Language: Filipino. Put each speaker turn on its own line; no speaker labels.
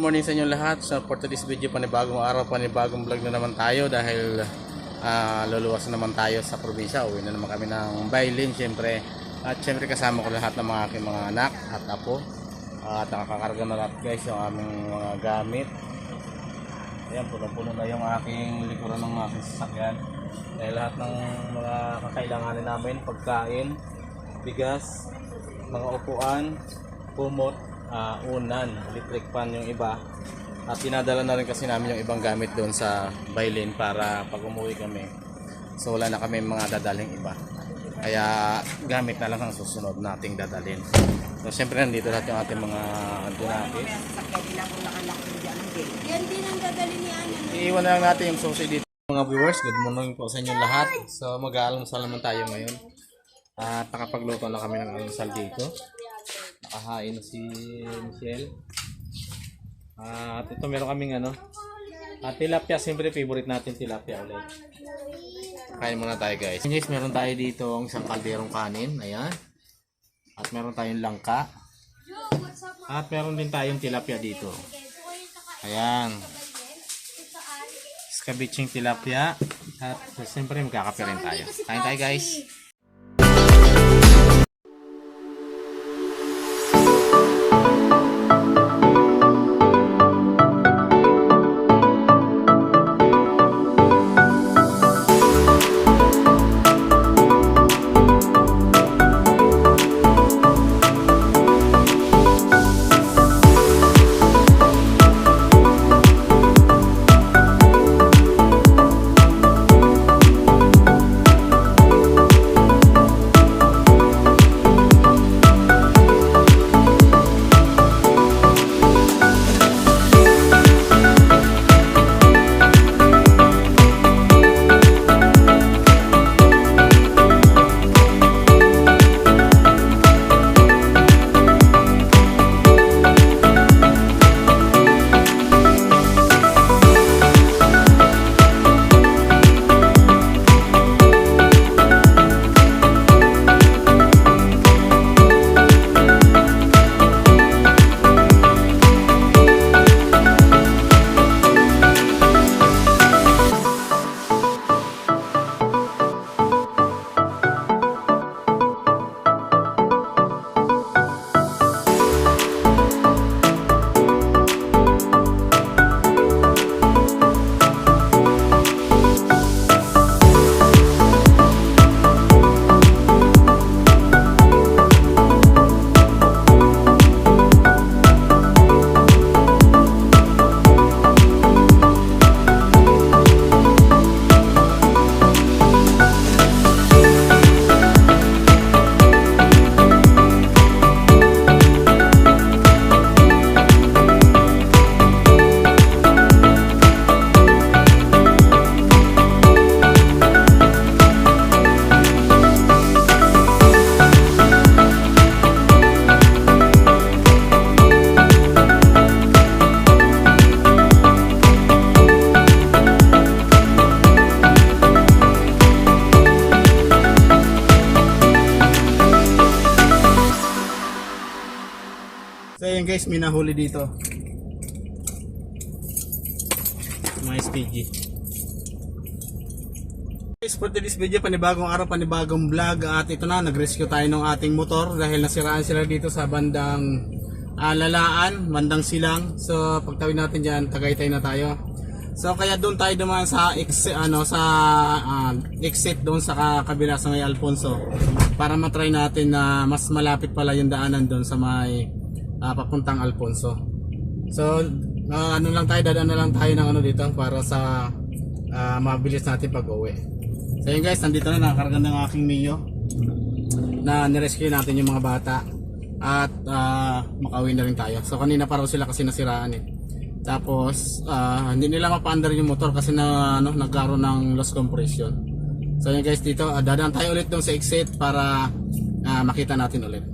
Good morning sa inyo lahat. So for today's video, panibagong araw, panibagong vlog na naman tayo dahil ah, luluwas na naman tayo sa probinsya. Uwi na naman kami ng Bailin, syempre. At syempre kasama ko lahat ng mga aking mga anak at apo. at nakakarga na lahat guys yung aming mga gamit. Ayan, punong-puno na yung aking likuran ng aking sasakyan. Dahil lahat ng mga kakailanganin namin, pagkain, bigas, mga upuan, kumot, ah, unan, electric fan yung iba. At dinadala na rin kasi namin yung ibang gamit doon sa Bailin para pag umuwi kami. So wala na kami mga dadaling iba. Kaya gamit na lang ang susunod nating dadalhin. So syempre nandito lahat yung ating mga ando natin.
Yan din ang dadali ni Ana.
Iiwan na lang natin yung susi dito. Mga viewers, good morning po sa inyo lahat. So mag-aalmusal naman tayo ngayon. At nakapagluto na kami ng almusal dito. Nakahain na si Michelle. At ito meron kaming ano. At tilapia, siyempre favorite natin tilapia ulit. Kain muna tayo guys. Guys, meron tayo dito ang isang kalderong kanin. Ayan. At meron tayong langka. At meron din tayong tilapia dito. Ayan. Scabiching tilapia. At siyempre magkakape rin tayo. Kain tayo guys. Guys, may nahuli dito. Mga SPG. Guys, for today's video, panibagong araw, panibagong vlog at ito na, nag-rescue tayo ng ating motor dahil nasiraan sila dito sa bandang ah, Lalaan, bandang Silang. So pagtawid natin dyan, Tagaytay na tayo. So kaya doon tayo dumaan sa exit, ano, sa ah, exit doon sa ka- kabila sa may Alfonso para matry natin na mas malapit pala yung daanan doon sa may ah, papuntang Alfonso. So, ah, ano lang tayo, dadaan na lang tayo ng ano dito para sa ah, mabilis natin pag-uwi. So yun guys, nandito na nakakarga ng aking Mio na nirescue natin yung mga bata at ah, makauwi na rin tayo. So kanina pa sila kasi nasiraan eh. Tapos ah, hindi nila mapaandar yung motor kasi na ano, nagkaroon ng loss compression. So yun guys dito, ah, dadaan tayo ulit doon sa exit para ah, makita natin ulit.